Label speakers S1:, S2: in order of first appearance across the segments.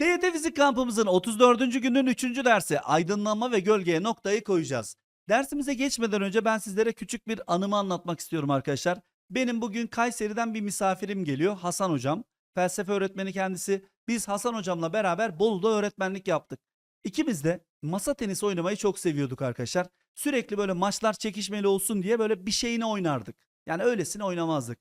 S1: TYT Fizik kampımızın 34. günün 3. dersi aydınlanma ve gölgeye noktayı koyacağız. Dersimize geçmeden önce ben sizlere küçük bir anımı anlatmak istiyorum arkadaşlar. Benim bugün Kayseri'den bir misafirim geliyor Hasan hocam. Felsefe öğretmeni kendisi. Biz Hasan hocamla beraber Bolu'da öğretmenlik yaptık. İkimiz de masa tenisi oynamayı çok seviyorduk arkadaşlar. Sürekli böyle maçlar çekişmeli olsun diye böyle bir şeyini oynardık. Yani öylesine oynamazdık.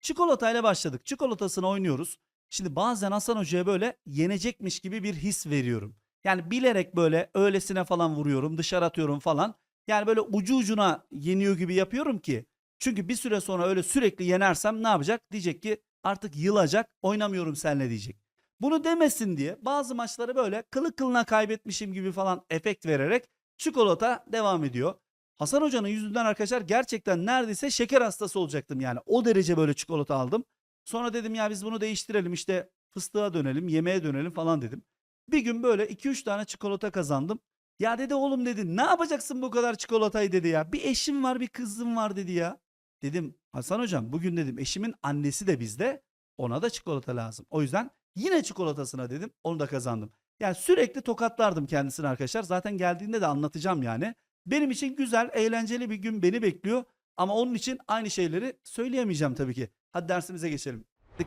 S1: Çikolatayla başladık. Çikolatasını oynuyoruz. Şimdi bazen Hasan Hoca'ya böyle yenecekmiş gibi bir his veriyorum. Yani bilerek böyle öylesine falan vuruyorum, dışarı atıyorum falan. Yani böyle ucu ucuna yeniyor gibi yapıyorum ki. Çünkü bir süre sonra öyle sürekli yenersem ne yapacak? Diyecek ki artık yılacak, oynamıyorum seninle diyecek. Bunu demesin diye bazı maçları böyle kılı kılına kaybetmişim gibi falan efekt vererek çikolata devam ediyor. Hasan Hoca'nın yüzünden arkadaşlar gerçekten neredeyse şeker hastası olacaktım yani. O derece böyle çikolata aldım. Sonra dedim ya biz bunu değiştirelim işte fıstığa dönelim, yemeğe dönelim falan dedim. Bir gün böyle 2-3 tane çikolata kazandım. Ya dedi oğlum dedi ne yapacaksın bu kadar çikolatayı dedi ya. Bir eşim var bir kızım var dedi ya. Dedim Hasan hocam bugün dedim eşimin annesi de bizde ona da çikolata lazım. O yüzden yine çikolatasına dedim onu da kazandım. Yani sürekli tokatlardım kendisini arkadaşlar. Zaten geldiğinde de anlatacağım yani. Benim için güzel, eğlenceli bir gün beni bekliyor. Ama onun için aynı şeyleri söyleyemeyeceğim tabii ki. Hadi dersimize geçelim.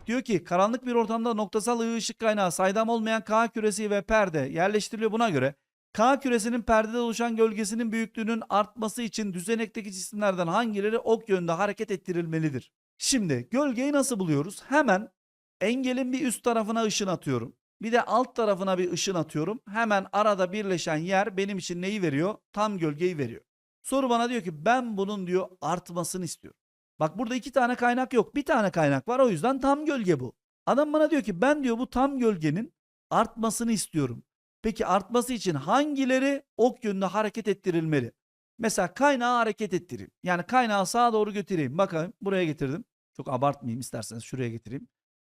S1: Diyor ki karanlık bir ortamda noktasal ışık kaynağı saydam olmayan K küresi ve perde yerleştiriliyor buna göre. K küresinin perdede oluşan gölgesinin büyüklüğünün artması için düzenekteki cisimlerden hangileri ok yönünde hareket ettirilmelidir? Şimdi gölgeyi nasıl buluyoruz? Hemen engelin bir üst tarafına ışın atıyorum. Bir de alt tarafına bir ışın atıyorum. Hemen arada birleşen yer benim için neyi veriyor? Tam gölgeyi veriyor. Soru bana diyor ki ben bunun diyor artmasını istiyorum. Bak burada iki tane kaynak yok. Bir tane kaynak var o yüzden tam gölge bu. Adam bana diyor ki ben diyor bu tam gölgenin artmasını istiyorum. Peki artması için hangileri ok yönünde hareket ettirilmeli? Mesela kaynağı hareket ettireyim. Yani kaynağı sağa doğru götüreyim. Bakın buraya getirdim. Çok abartmayayım isterseniz şuraya getireyim.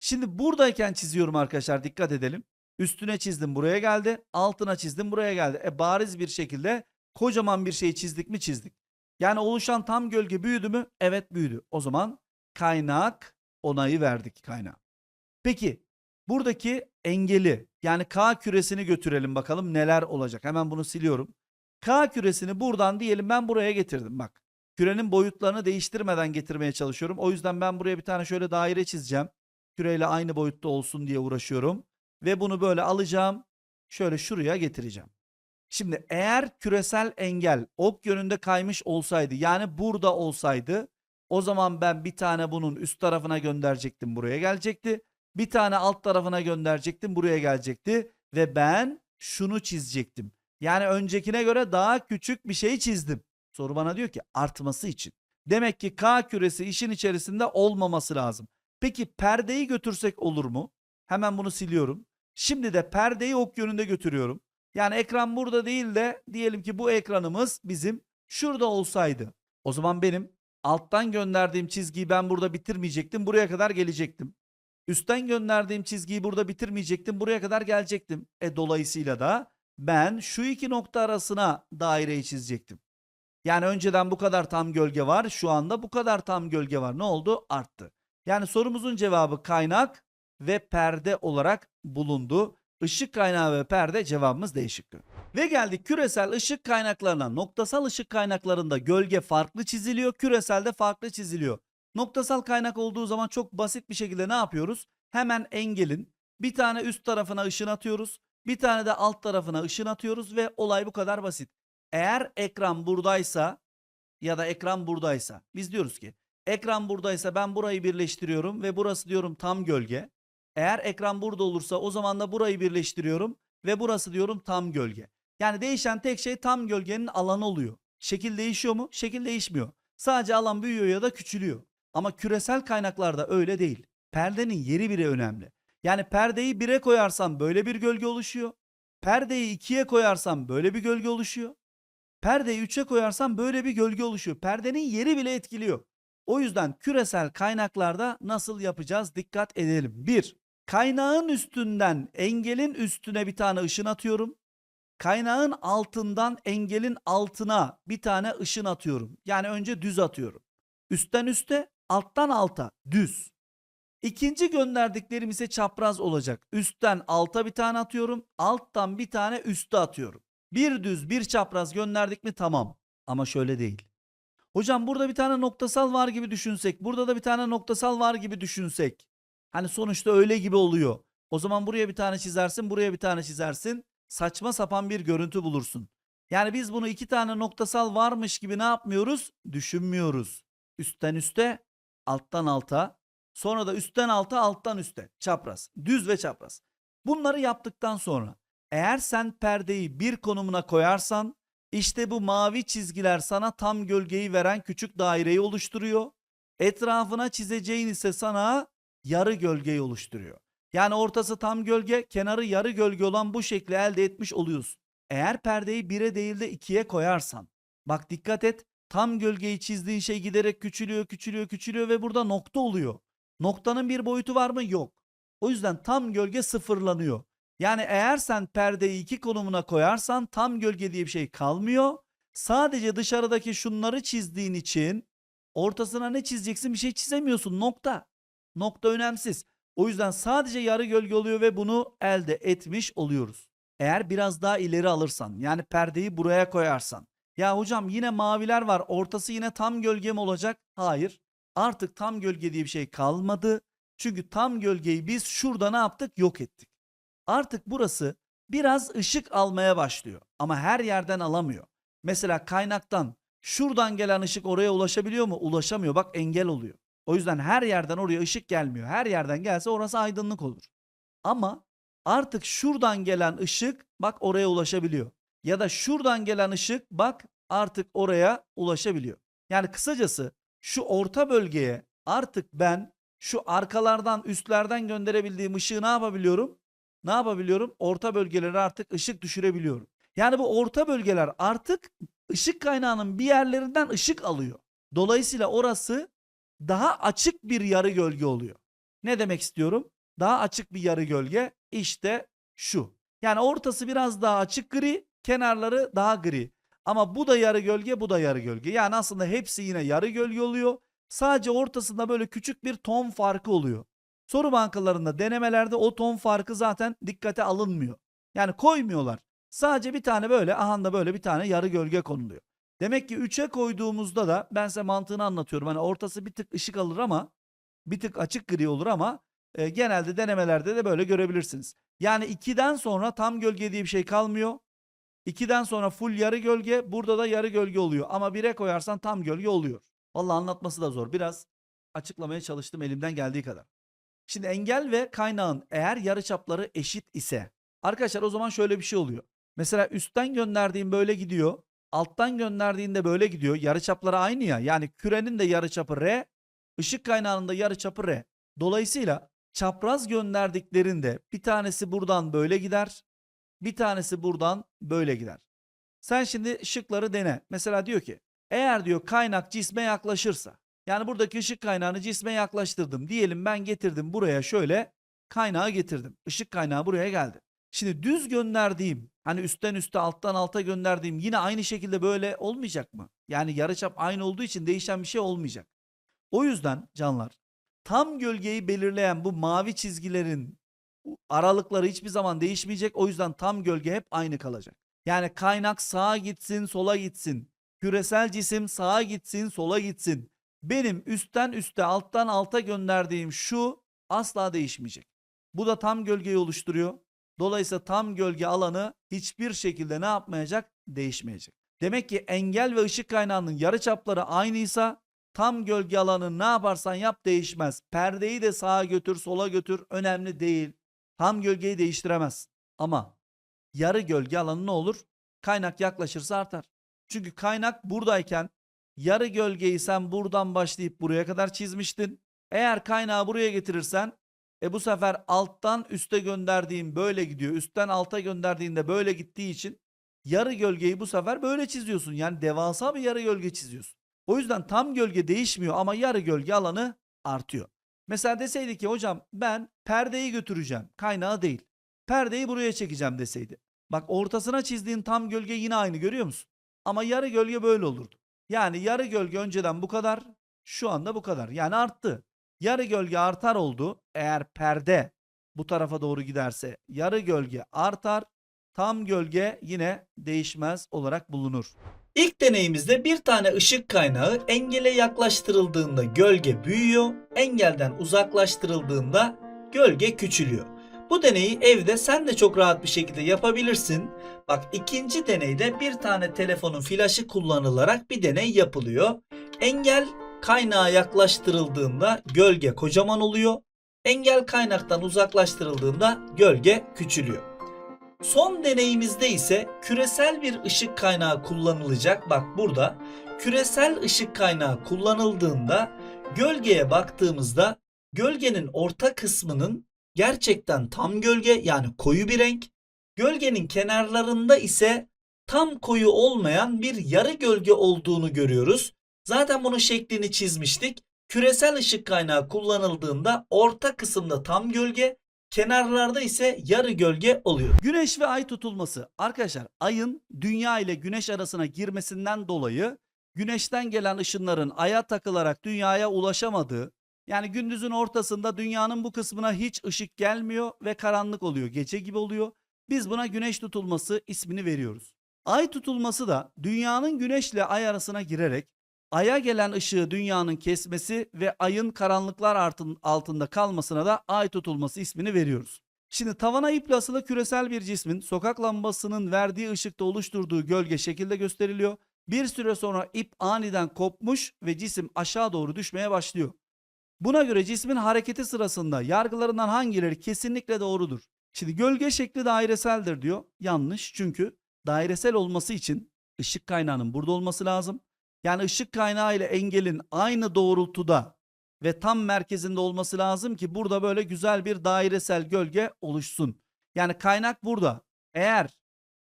S1: Şimdi buradayken çiziyorum arkadaşlar dikkat edelim. Üstüne çizdim buraya geldi. Altına çizdim buraya geldi. E bariz bir şekilde kocaman bir şey çizdik mi çizdik. Yani oluşan tam gölge büyüdü mü? Evet büyüdü. O zaman kaynak onayı verdik kaynağa. Peki buradaki engeli yani K küresini götürelim bakalım neler olacak. Hemen bunu siliyorum. K küresini buradan diyelim ben buraya getirdim bak. Kürenin boyutlarını değiştirmeden getirmeye çalışıyorum. O yüzden ben buraya bir tane şöyle daire çizeceğim. Küreyle aynı boyutta olsun diye uğraşıyorum. Ve bunu böyle alacağım. Şöyle şuraya getireceğim. Şimdi eğer küresel engel ok yönünde kaymış olsaydı yani burada olsaydı o zaman ben bir tane bunun üst tarafına gönderecektim buraya gelecekti. Bir tane alt tarafına gönderecektim buraya gelecekti ve ben şunu çizecektim. Yani öncekine göre daha küçük bir şey çizdim. Soru bana diyor ki artması için. Demek ki K küresi işin içerisinde olmaması lazım. Peki perdeyi götürsek olur mu? Hemen bunu siliyorum. Şimdi de perdeyi ok yönünde götürüyorum. Yani ekran burada değil de diyelim ki bu ekranımız bizim şurada olsaydı. O zaman benim alttan gönderdiğim çizgiyi ben burada bitirmeyecektim. Buraya kadar gelecektim. Üstten gönderdiğim çizgiyi burada bitirmeyecektim. Buraya kadar gelecektim. E dolayısıyla da ben şu iki nokta arasına daireyi çizecektim. Yani önceden bu kadar tam gölge var. Şu anda bu kadar tam gölge var. Ne oldu? Arttı. Yani sorumuzun cevabı kaynak ve perde olarak bulundu. Işık kaynağı ve perde cevabımız D şıkkı. Ve geldik küresel ışık kaynaklarına. Noktasal ışık kaynaklarında gölge farklı çiziliyor, küreselde farklı çiziliyor. Noktasal kaynak olduğu zaman çok basit bir şekilde ne yapıyoruz? Hemen engelin bir tane üst tarafına ışın atıyoruz, bir tane de alt tarafına ışın atıyoruz ve olay bu kadar basit. Eğer ekran buradaysa ya da ekran buradaysa biz diyoruz ki ekran buradaysa ben burayı birleştiriyorum ve burası diyorum tam gölge. Eğer ekran burada olursa o zaman da burayı birleştiriyorum ve burası diyorum tam gölge. Yani değişen tek şey tam gölgenin alanı oluyor. Şekil değişiyor mu? Şekil değişmiyor. Sadece alan büyüyor ya da küçülüyor. Ama küresel kaynaklarda öyle değil. Perdenin yeri bile önemli. Yani perdeyi 1'e koyarsam böyle bir gölge oluşuyor. Perdeyi 2'ye koyarsam böyle bir gölge oluşuyor. Perdeyi 3'e koyarsam böyle bir gölge oluşuyor. Perdenin yeri bile etkiliyor. O yüzden küresel kaynaklarda nasıl yapacağız dikkat edelim. 1. Kaynağın üstünden engelin üstüne bir tane ışın atıyorum. Kaynağın altından engelin altına bir tane ışın atıyorum. Yani önce düz atıyorum. Üstten üste, alttan alta düz. İkinci gönderdiklerim ise çapraz olacak. Üstten alta bir tane atıyorum. Alttan bir tane üste atıyorum. Bir düz bir çapraz gönderdik mi tamam. Ama şöyle değil. Hocam burada bir tane noktasal var gibi düşünsek. Burada da bir tane noktasal var gibi düşünsek. Hani sonuçta öyle gibi oluyor. O zaman buraya bir tane çizersin, buraya bir tane çizersin. Saçma sapan bir görüntü bulursun. Yani biz bunu iki tane noktasal varmış gibi ne yapmıyoruz? Düşünmüyoruz. Üstten üste, alttan alta, sonra da üstten alta, alttan üste. Çapraz, düz ve çapraz. Bunları yaptıktan sonra eğer sen perdeyi bir konumuna koyarsan işte bu mavi çizgiler sana tam gölgeyi veren küçük daireyi oluşturuyor. Etrafına çizeceğin ise sana yarı gölgeyi oluşturuyor. Yani ortası tam gölge, kenarı yarı gölge olan bu şekli elde etmiş oluyorsun. Eğer perdeyi 1'e değil de 2'ye koyarsan, bak dikkat et, tam gölgeyi çizdiğin şey giderek küçülüyor, küçülüyor, küçülüyor ve burada nokta oluyor. Noktanın bir boyutu var mı? Yok. O yüzden tam gölge sıfırlanıyor. Yani eğer sen perdeyi iki konumuna koyarsan tam gölge diye bir şey kalmıyor. Sadece dışarıdaki şunları çizdiğin için ortasına ne çizeceksin bir şey çizemiyorsun. Nokta. Nokta önemsiz. O yüzden sadece yarı gölge oluyor ve bunu elde etmiş oluyoruz. Eğer biraz daha ileri alırsan yani perdeyi buraya koyarsan. Ya hocam yine maviler var ortası yine tam gölge mi olacak? Hayır. Artık tam gölge diye bir şey kalmadı. Çünkü tam gölgeyi biz şurada ne yaptık? Yok ettik. Artık burası biraz ışık almaya başlıyor ama her yerden alamıyor. Mesela kaynaktan şuradan gelen ışık oraya ulaşabiliyor mu? Ulaşamıyor. Bak engel oluyor. O yüzden her yerden oraya ışık gelmiyor. Her yerden gelse orası aydınlık olur. Ama artık şuradan gelen ışık bak oraya ulaşabiliyor. Ya da şuradan gelen ışık bak artık oraya ulaşabiliyor. Yani kısacası şu orta bölgeye artık ben şu arkalardan üstlerden gönderebildiğim ışığı ne yapabiliyorum? Ne yapabiliyorum? Orta bölgelere artık ışık düşürebiliyorum. Yani bu orta bölgeler artık ışık kaynağının bir yerlerinden ışık alıyor. Dolayısıyla orası daha açık bir yarı gölge oluyor. Ne demek istiyorum? Daha açık bir yarı gölge işte şu. Yani ortası biraz daha açık gri, kenarları daha gri. Ama bu da yarı gölge, bu da yarı gölge. Yani aslında hepsi yine yarı gölge oluyor. Sadece ortasında böyle küçük bir ton farkı oluyor. Soru bankalarında denemelerde o ton farkı zaten dikkate alınmıyor. Yani koymuyorlar. Sadece bir tane böyle ahanda böyle bir tane yarı gölge konuluyor. Demek ki 3'e koyduğumuzda da ben size mantığını anlatıyorum. Hani ortası bir tık ışık alır ama bir tık açık gri olur ama e, genelde denemelerde de böyle görebilirsiniz. Yani 2'den sonra tam gölge diye bir şey kalmıyor. 2'den sonra full yarı gölge burada da yarı gölge oluyor. Ama 1'e koyarsan tam gölge oluyor. Vallahi anlatması da zor. Biraz açıklamaya çalıştım elimden geldiği kadar. Şimdi engel ve kaynağın eğer yarıçapları eşit ise arkadaşlar o zaman şöyle bir şey oluyor. Mesela üstten gönderdiğim böyle gidiyor. Alttan gönderdiğinde böyle gidiyor. Yarıçapları aynı ya. Yani kürenin de yarıçapı R, ışık kaynağının da yarıçapı R. Dolayısıyla çapraz gönderdiklerinde bir tanesi buradan böyle gider. Bir tanesi buradan böyle gider. Sen şimdi ışıkları dene. Mesela diyor ki eğer diyor kaynak cisme yaklaşırsa yani buradaki ışık kaynağını cisme yaklaştırdım. Diyelim ben getirdim buraya şöyle kaynağı getirdim. Işık kaynağı buraya geldi. Şimdi düz gönderdiğim hani üstten üste alttan alta gönderdiğim yine aynı şekilde böyle olmayacak mı? Yani yarıçap aynı olduğu için değişen bir şey olmayacak. O yüzden canlar tam gölgeyi belirleyen bu mavi çizgilerin aralıkları hiçbir zaman değişmeyecek. O yüzden tam gölge hep aynı kalacak. Yani kaynak sağa gitsin sola gitsin. Küresel cisim sağa gitsin sola gitsin. Benim üstten üste alttan alta gönderdiğim şu asla değişmeyecek. Bu da tam gölgeyi oluşturuyor. Dolayısıyla tam gölge alanı hiçbir şekilde ne yapmayacak? Değişmeyecek. Demek ki engel ve ışık kaynağının yarıçapları aynıysa tam gölge alanı ne yaparsan yap değişmez. Perdeyi de sağa götür sola götür önemli değil. Tam gölgeyi değiştiremez. Ama yarı gölge alanı ne olur? Kaynak yaklaşırsa artar. Çünkü kaynak buradayken yarı gölgeyi sen buradan başlayıp buraya kadar çizmiştin. Eğer kaynağı buraya getirirsen e bu sefer alttan üste gönderdiğin böyle gidiyor. Üstten alta gönderdiğinde böyle gittiği için yarı gölgeyi bu sefer böyle çiziyorsun. Yani devasa bir yarı gölge çiziyorsun. O yüzden tam gölge değişmiyor ama yarı gölge alanı artıyor. Mesela deseydi ki hocam ben perdeyi götüreceğim. Kaynağı değil. Perdeyi buraya çekeceğim deseydi. Bak ortasına çizdiğin tam gölge yine aynı görüyor musun? Ama yarı gölge böyle olurdu. Yani yarı gölge önceden bu kadar, şu anda bu kadar. Yani arttı. Yarı gölge artar oldu. Eğer perde bu tarafa doğru giderse yarı gölge artar. Tam gölge yine değişmez olarak bulunur. İlk deneyimizde bir tane ışık kaynağı engele yaklaştırıldığında gölge büyüyor, engelden uzaklaştırıldığında gölge küçülüyor. Bu deneyi evde sen de çok rahat bir şekilde yapabilirsin. Bak ikinci deneyde bir tane telefonun flaşı kullanılarak bir deney yapılıyor. Engel kaynağa yaklaştırıldığında gölge kocaman oluyor. Engel kaynaktan uzaklaştırıldığında gölge küçülüyor. Son deneyimizde ise küresel bir ışık kaynağı kullanılacak. Bak burada küresel ışık kaynağı kullanıldığında gölgeye baktığımızda gölgenin orta kısmının gerçekten tam gölge yani koyu bir renk, gölgenin kenarlarında ise tam koyu olmayan bir yarı gölge olduğunu görüyoruz. Zaten bunun şeklini çizmiştik. Küresel ışık kaynağı kullanıldığında orta kısımda tam gölge, kenarlarda ise yarı gölge oluyor. Güneş ve ay tutulması. Arkadaşlar ayın dünya ile güneş arasına girmesinden dolayı güneşten gelen ışınların aya takılarak dünyaya ulaşamadığı yani gündüzün ortasında dünyanın bu kısmına hiç ışık gelmiyor ve karanlık oluyor. Gece gibi oluyor. Biz buna güneş tutulması ismini veriyoruz. Ay tutulması da dünyanın güneşle ay arasına girerek aya gelen ışığı dünyanın kesmesi ve ayın karanlıklar altında kalmasına da ay tutulması ismini veriyoruz. Şimdi tavana iple asılı küresel bir cismin sokak lambasının verdiği ışıkta oluşturduğu gölge şekilde gösteriliyor. Bir süre sonra ip aniden kopmuş ve cisim aşağı doğru düşmeye başlıyor. Buna göre cismin hareketi sırasında yargılarından hangileri kesinlikle doğrudur? Şimdi gölge şekli daireseldir diyor. Yanlış çünkü dairesel olması için ışık kaynağının burada olması lazım. Yani ışık kaynağı ile engelin aynı doğrultuda ve tam merkezinde olması lazım ki burada böyle güzel bir dairesel gölge oluşsun. Yani kaynak burada. Eğer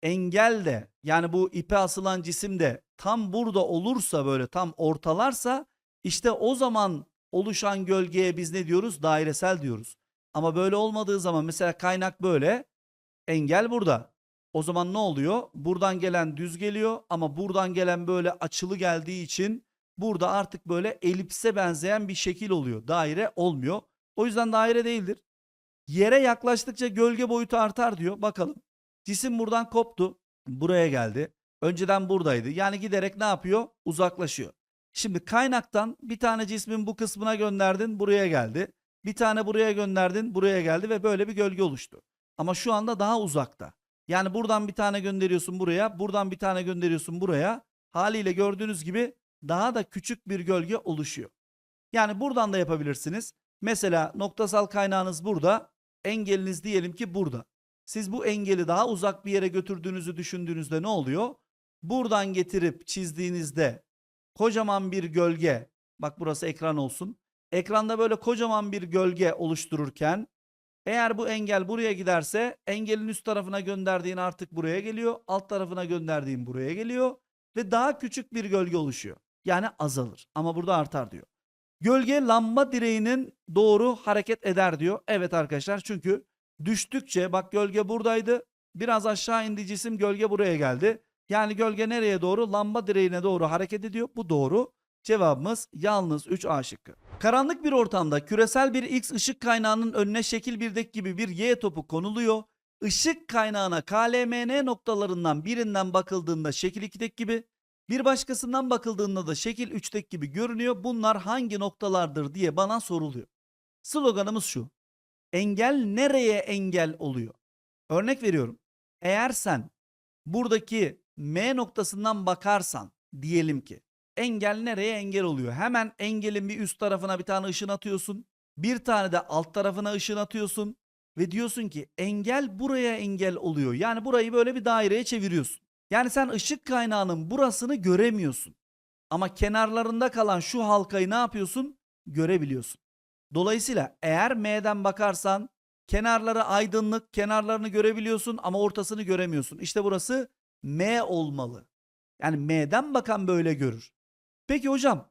S1: engel de yani bu ipe asılan cisim de tam burada olursa böyle tam ortalarsa işte o zaman oluşan gölgeye biz ne diyoruz? Dairesel diyoruz. Ama böyle olmadığı zaman mesela kaynak böyle, engel burada. O zaman ne oluyor? Buradan gelen düz geliyor ama buradan gelen böyle açılı geldiği için burada artık böyle elipse benzeyen bir şekil oluyor. Daire olmuyor. O yüzden daire değildir. Yere yaklaştıkça gölge boyutu artar diyor. Bakalım. Cisim buradan koptu. Buraya geldi. Önceden buradaydı. Yani giderek ne yapıyor? Uzaklaşıyor. Şimdi kaynaktan bir tane cismin bu kısmına gönderdin buraya geldi. Bir tane buraya gönderdin buraya geldi ve böyle bir gölge oluştu. Ama şu anda daha uzakta. Yani buradan bir tane gönderiyorsun buraya, buradan bir tane gönderiyorsun buraya. Haliyle gördüğünüz gibi daha da küçük bir gölge oluşuyor. Yani buradan da yapabilirsiniz. Mesela noktasal kaynağınız burada, engeliniz diyelim ki burada. Siz bu engeli daha uzak bir yere götürdüğünüzü düşündüğünüzde ne oluyor? Buradan getirip çizdiğinizde kocaman bir gölge, bak burası ekran olsun. Ekranda böyle kocaman bir gölge oluştururken eğer bu engel buraya giderse engelin üst tarafına gönderdiğin artık buraya geliyor. Alt tarafına gönderdiğin buraya geliyor. Ve daha küçük bir gölge oluşuyor. Yani azalır ama burada artar diyor. Gölge lamba direğinin doğru hareket eder diyor. Evet arkadaşlar çünkü düştükçe bak gölge buradaydı. Biraz aşağı indi cisim gölge buraya geldi. Yani gölge nereye doğru? Lamba direğine doğru hareket ediyor. Bu doğru. Cevabımız yalnız 3A şıkkı. Karanlık bir ortamda küresel bir X ışık kaynağının önüne şekil birdeki gibi bir Y topu konuluyor. Işık kaynağına KLMN noktalarından birinden bakıldığında şekil 2'deki gibi, bir başkasından bakıldığında da şekil 3'teki gibi görünüyor. Bunlar hangi noktalardır diye bana soruluyor. Sloganımız şu. Engel nereye engel oluyor? Örnek veriyorum. Eğer sen buradaki M noktasından bakarsan diyelim ki engel nereye engel oluyor? Hemen engelin bir üst tarafına bir tane ışın atıyorsun. Bir tane de alt tarafına ışın atıyorsun. Ve diyorsun ki engel buraya engel oluyor. Yani burayı böyle bir daireye çeviriyorsun. Yani sen ışık kaynağının burasını göremiyorsun. Ama kenarlarında kalan şu halkayı ne yapıyorsun? Görebiliyorsun. Dolayısıyla eğer M'den bakarsan kenarları aydınlık, kenarlarını görebiliyorsun ama ortasını göremiyorsun. İşte burası M olmalı. Yani M'den bakan böyle görür. Peki hocam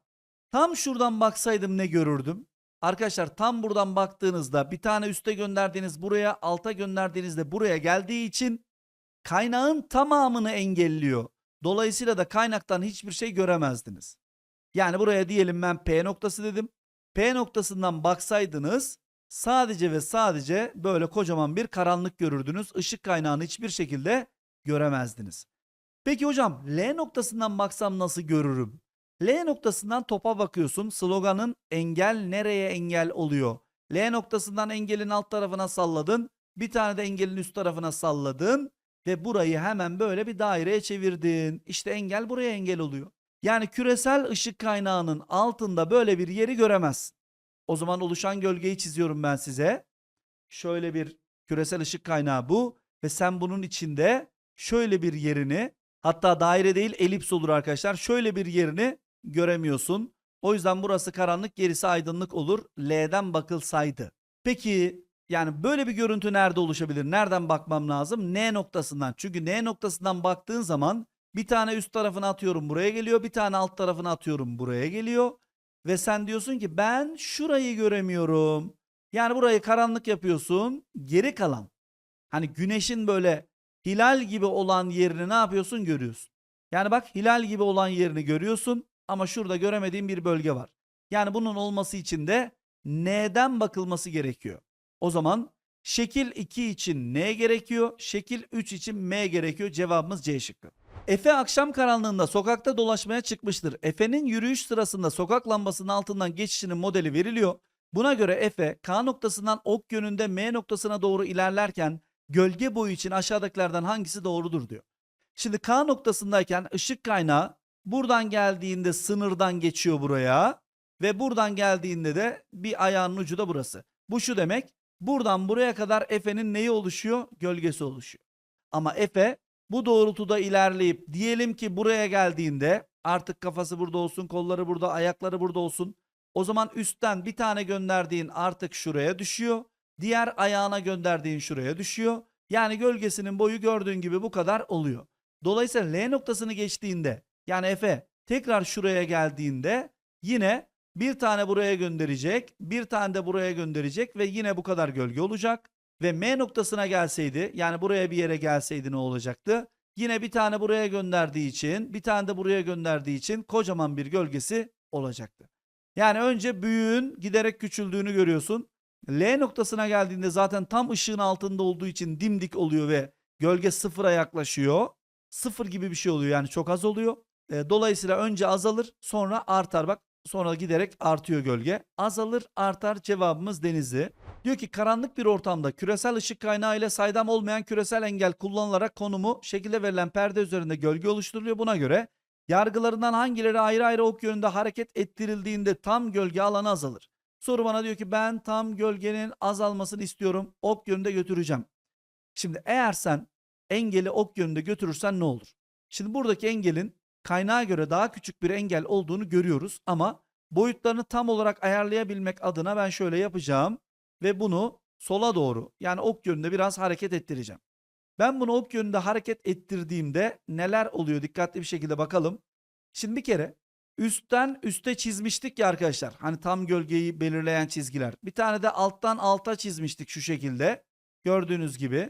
S1: tam şuradan baksaydım ne görürdüm? Arkadaşlar tam buradan baktığınızda bir tane üste gönderdiğiniz buraya alta gönderdiğinizde buraya geldiği için kaynağın tamamını engelliyor. Dolayısıyla da kaynaktan hiçbir şey göremezdiniz. Yani buraya diyelim ben P noktası dedim. P noktasından baksaydınız sadece ve sadece böyle kocaman bir karanlık görürdünüz. Işık kaynağını hiçbir şekilde göremezdiniz. Peki hocam L noktasından baksam nasıl görürüm? L noktasından topa bakıyorsun. Sloganın engel nereye engel oluyor? L noktasından engelin alt tarafına salladın. Bir tane de engelin üst tarafına salladın. Ve burayı hemen böyle bir daireye çevirdin. İşte engel buraya engel oluyor. Yani küresel ışık kaynağının altında böyle bir yeri göremezsin. O zaman oluşan gölgeyi çiziyorum ben size. Şöyle bir küresel ışık kaynağı bu. Ve sen bunun içinde şöyle bir yerini hatta daire değil elips olur arkadaşlar. Şöyle bir yerini göremiyorsun. O yüzden burası karanlık gerisi aydınlık olur. L'den bakılsaydı. Peki yani böyle bir görüntü nerede oluşabilir? Nereden bakmam lazım? N noktasından. Çünkü N noktasından baktığın zaman bir tane üst tarafına atıyorum buraya geliyor. Bir tane alt tarafına atıyorum buraya geliyor. Ve sen diyorsun ki ben şurayı göremiyorum. Yani burayı karanlık yapıyorsun. Geri kalan hani güneşin böyle hilal gibi olan yerini ne yapıyorsun görüyorsun. Yani bak hilal gibi olan yerini görüyorsun ama şurada göremediğin bir bölge var. Yani bunun olması için de N'den bakılması gerekiyor. O zaman şekil 2 için N gerekiyor, şekil 3 için M gerekiyor. Cevabımız C şıkkı. Efe akşam karanlığında sokakta dolaşmaya çıkmıştır. Efe'nin yürüyüş sırasında sokak lambasının altından geçişinin modeli veriliyor. Buna göre Efe K noktasından ok yönünde M noktasına doğru ilerlerken gölge boyu için aşağıdakilerden hangisi doğrudur diyor. Şimdi K noktasındayken ışık kaynağı buradan geldiğinde sınırdan geçiyor buraya ve buradan geldiğinde de bir ayağının ucu da burası. Bu şu demek buradan buraya kadar Efe'nin neyi oluşuyor? Gölgesi oluşuyor. Ama Efe bu doğrultuda ilerleyip diyelim ki buraya geldiğinde artık kafası burada olsun, kolları burada, ayakları burada olsun. O zaman üstten bir tane gönderdiğin artık şuraya düşüyor. Diğer ayağına gönderdiğin şuraya düşüyor. Yani gölgesinin boyu gördüğün gibi bu kadar oluyor. Dolayısıyla L noktasını geçtiğinde yani Efe tekrar şuraya geldiğinde yine bir tane buraya gönderecek, bir tane de buraya gönderecek ve yine bu kadar gölge olacak. Ve M noktasına gelseydi yani buraya bir yere gelseydi ne olacaktı? Yine bir tane buraya gönderdiği için bir tane de buraya gönderdiği için kocaman bir gölgesi olacaktı. Yani önce büyüğün giderek küçüldüğünü görüyorsun. L noktasına geldiğinde zaten tam ışığın altında olduğu için dimdik oluyor ve gölge sıfıra yaklaşıyor. Sıfır gibi bir şey oluyor yani çok az oluyor. E, dolayısıyla önce azalır sonra artar bak sonra giderek artıyor gölge. Azalır artar cevabımız denizli. Diyor ki karanlık bir ortamda küresel ışık kaynağı ile saydam olmayan küresel engel kullanılarak konumu şekilde verilen perde üzerinde gölge oluşturuluyor. Buna göre yargılarından hangileri ayrı ayrı ok yönünde hareket ettirildiğinde tam gölge alanı azalır. Soru bana diyor ki ben tam gölgenin azalmasını istiyorum. Ok yönünde götüreceğim. Şimdi eğer sen engeli ok yönünde götürürsen ne olur? Şimdi buradaki engelin kaynağa göre daha küçük bir engel olduğunu görüyoruz ama boyutlarını tam olarak ayarlayabilmek adına ben şöyle yapacağım ve bunu sola doğru yani ok yönünde biraz hareket ettireceğim. Ben bunu ok yönünde hareket ettirdiğimde neler oluyor dikkatli bir şekilde bakalım. Şimdi bir kere üstten üste çizmiştik ya arkadaşlar. Hani tam gölgeyi belirleyen çizgiler. Bir tane de alttan alta çizmiştik şu şekilde. Gördüğünüz gibi.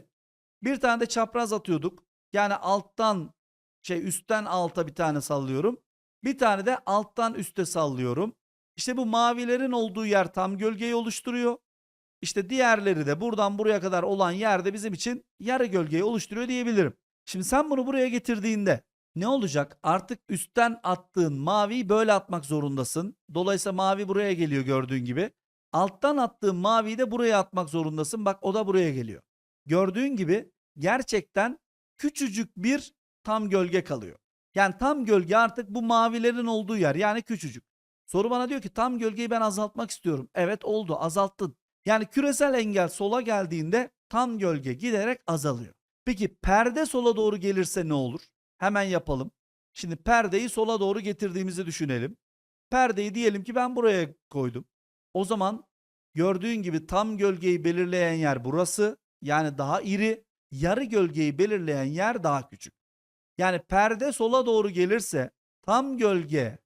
S1: Bir tane de çapraz atıyorduk. Yani alttan şey üstten alta bir tane sallıyorum. Bir tane de alttan üste sallıyorum. İşte bu mavilerin olduğu yer tam gölgeyi oluşturuyor. İşte diğerleri de buradan buraya kadar olan yerde bizim için yarı gölgeyi oluşturuyor diyebilirim. Şimdi sen bunu buraya getirdiğinde ne olacak? Artık üstten attığın maviyi böyle atmak zorundasın. Dolayısıyla mavi buraya geliyor gördüğün gibi. Alttan attığın maviyi de buraya atmak zorundasın. Bak o da buraya geliyor. Gördüğün gibi gerçekten küçücük bir tam gölge kalıyor. Yani tam gölge artık bu mavilerin olduğu yer yani küçücük. Soru bana diyor ki tam gölgeyi ben azaltmak istiyorum. Evet oldu azalttın. Yani küresel engel sola geldiğinde tam gölge giderek azalıyor. Peki perde sola doğru gelirse ne olur? Hemen yapalım. Şimdi perdeyi sola doğru getirdiğimizi düşünelim. Perdeyi diyelim ki ben buraya koydum. O zaman gördüğün gibi tam gölgeyi belirleyen yer burası. Yani daha iri. Yarı gölgeyi belirleyen yer daha küçük. Yani perde sola doğru gelirse tam gölge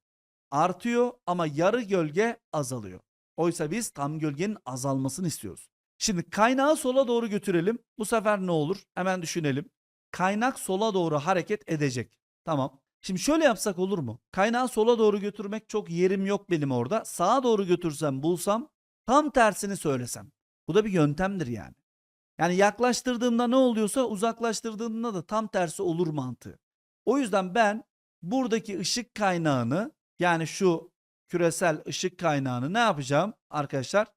S1: artıyor ama yarı gölge azalıyor. Oysa biz tam gölgenin azalmasını istiyoruz. Şimdi kaynağı sola doğru götürelim. Bu sefer ne olur? Hemen düşünelim. Kaynak sola doğru hareket edecek. Tamam. Şimdi şöyle yapsak olur mu? Kaynağı sola doğru götürmek çok yerim yok benim orada. Sağa doğru götürsem bulsam tam tersini söylesem. Bu da bir yöntemdir yani. Yani yaklaştırdığımda ne oluyorsa uzaklaştırdığımda da tam tersi olur mantığı. O yüzden ben buradaki ışık kaynağını yani şu küresel ışık kaynağını ne yapacağım arkadaşlar?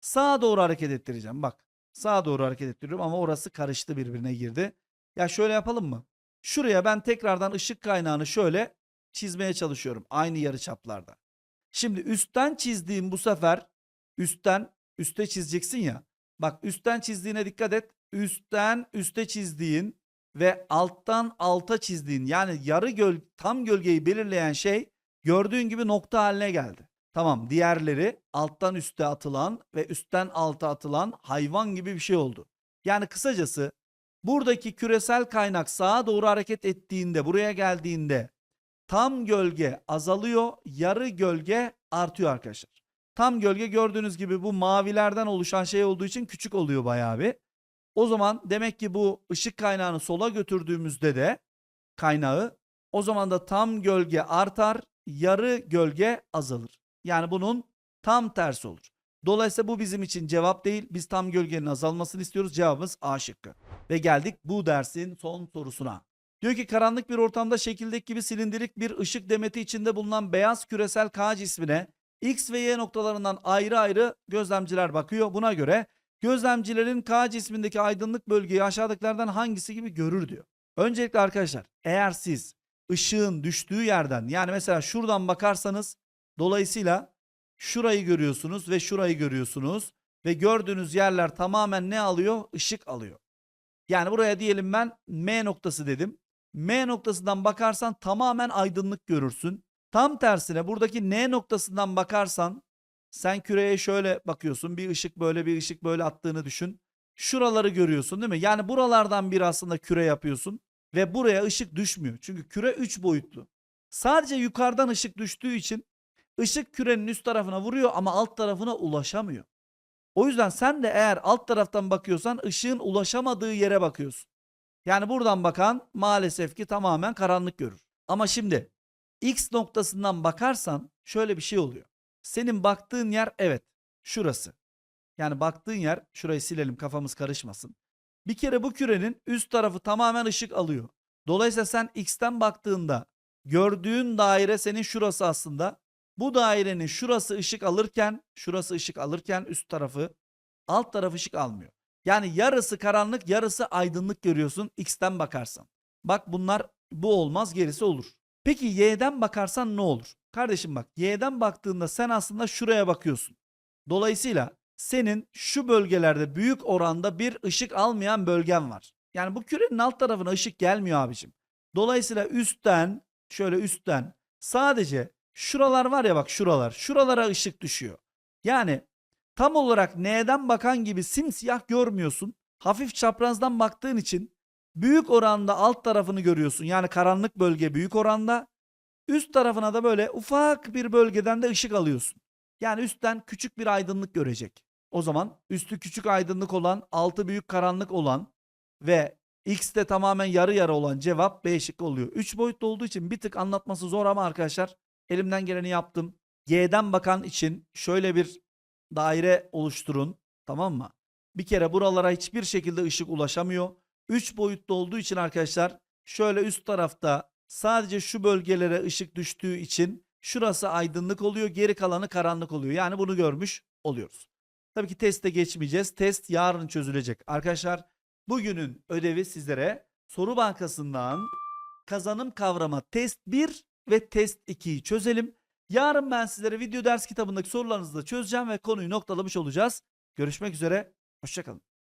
S1: Sağa doğru hareket ettireceğim. Bak sağa doğru hareket ettiriyorum ama orası karıştı birbirine girdi. Ya şöyle yapalım mı? Şuraya ben tekrardan ışık kaynağını şöyle çizmeye çalışıyorum. Aynı yarıçaplarda. Şimdi üstten çizdiğim bu sefer üstten üste çizeceksin ya. Bak üstten çizdiğine dikkat et. Üstten üste çizdiğin ve alttan alta çizdiğin yani yarı göl tam gölgeyi belirleyen şey gördüğün gibi nokta haline geldi. Tamam diğerleri alttan üste atılan ve üstten alta atılan hayvan gibi bir şey oldu. Yani kısacası buradaki küresel kaynak sağa doğru hareket ettiğinde buraya geldiğinde tam gölge azalıyor yarı gölge artıyor arkadaşlar. Tam gölge gördüğünüz gibi bu mavilerden oluşan şey olduğu için küçük oluyor bayağı bir. O zaman demek ki bu ışık kaynağını sola götürdüğümüzde de kaynağı o zaman da tam gölge artar, yarı gölge azalır. Yani bunun tam tersi olur. Dolayısıyla bu bizim için cevap değil. Biz tam gölgenin azalmasını istiyoruz. Cevabımız A şıkkı. Ve geldik bu dersin son sorusuna. Diyor ki karanlık bir ortamda şekildeki gibi silindirik bir ışık demeti içinde bulunan beyaz küresel K cismine X ve Y noktalarından ayrı ayrı gözlemciler bakıyor. Buna göre gözlemcilerin K cismindeki aydınlık bölgeyi aşağıdakilerden hangisi gibi görür diyor. Öncelikle arkadaşlar eğer siz ışığın düştüğü yerden yani mesela şuradan bakarsanız dolayısıyla şurayı görüyorsunuz ve şurayı görüyorsunuz ve gördüğünüz yerler tamamen ne alıyor? Işık alıyor. Yani buraya diyelim ben M noktası dedim. M noktasından bakarsan tamamen aydınlık görürsün. Tam tersine buradaki N noktasından bakarsan sen küreye şöyle bakıyorsun. Bir ışık böyle bir ışık böyle attığını düşün. Şuraları görüyorsun değil mi? Yani buralardan bir aslında küre yapıyorsun ve buraya ışık düşmüyor. Çünkü küre 3 boyutlu. Sadece yukarıdan ışık düştüğü için ışık kürenin üst tarafına vuruyor ama alt tarafına ulaşamıyor. O yüzden sen de eğer alt taraftan bakıyorsan ışığın ulaşamadığı yere bakıyorsun. Yani buradan bakan maalesef ki tamamen karanlık görür. Ama şimdi X noktasından bakarsan şöyle bir şey oluyor. Senin baktığın yer evet şurası. Yani baktığın yer şurayı silelim kafamız karışmasın. Bir kere bu kürenin üst tarafı tamamen ışık alıyor. Dolayısıyla sen X'ten baktığında gördüğün daire senin şurası aslında. Bu dairenin şurası ışık alırken, şurası ışık alırken üst tarafı, alt tarafı ışık almıyor. Yani yarısı karanlık, yarısı aydınlık görüyorsun X'ten bakarsan. Bak bunlar bu olmaz, gerisi olur. Peki Y'den bakarsan ne olur? Kardeşim bak Y'den baktığında sen aslında şuraya bakıyorsun. Dolayısıyla senin şu bölgelerde büyük oranda bir ışık almayan bölgen var. Yani bu kürenin alt tarafına ışık gelmiyor abicim. Dolayısıyla üstten, şöyle üstten sadece şuralar var ya bak şuralar. Şuralara ışık düşüyor. Yani tam olarak N'den bakan gibi simsiyah görmüyorsun. Hafif çaprazdan baktığın için büyük oranda alt tarafını görüyorsun. Yani karanlık bölge büyük oranda. Üst tarafına da böyle ufak bir bölgeden de ışık alıyorsun. Yani üstten küçük bir aydınlık görecek. O zaman üstü küçük aydınlık olan, altı büyük karanlık olan ve X'te tamamen yarı yarı olan cevap B şıkkı oluyor. 3 boyutlu olduğu için bir tık anlatması zor ama arkadaşlar elimden geleni yaptım. Y'den bakan için şöyle bir daire oluşturun. Tamam mı? Bir kere buralara hiçbir şekilde ışık ulaşamıyor. 3 boyutlu olduğu için arkadaşlar şöyle üst tarafta sadece şu bölgelere ışık düştüğü için şurası aydınlık oluyor. Geri kalanı karanlık oluyor. Yani bunu görmüş oluyoruz. Tabii ki teste geçmeyeceğiz. Test yarın çözülecek. Arkadaşlar bugünün ödevi sizlere soru bankasından kazanım kavrama test 1 ve test 2'yi çözelim. Yarın ben sizlere video ders kitabındaki sorularınızı da çözeceğim ve konuyu noktalamış olacağız. Görüşmek üzere. Hoşçakalın.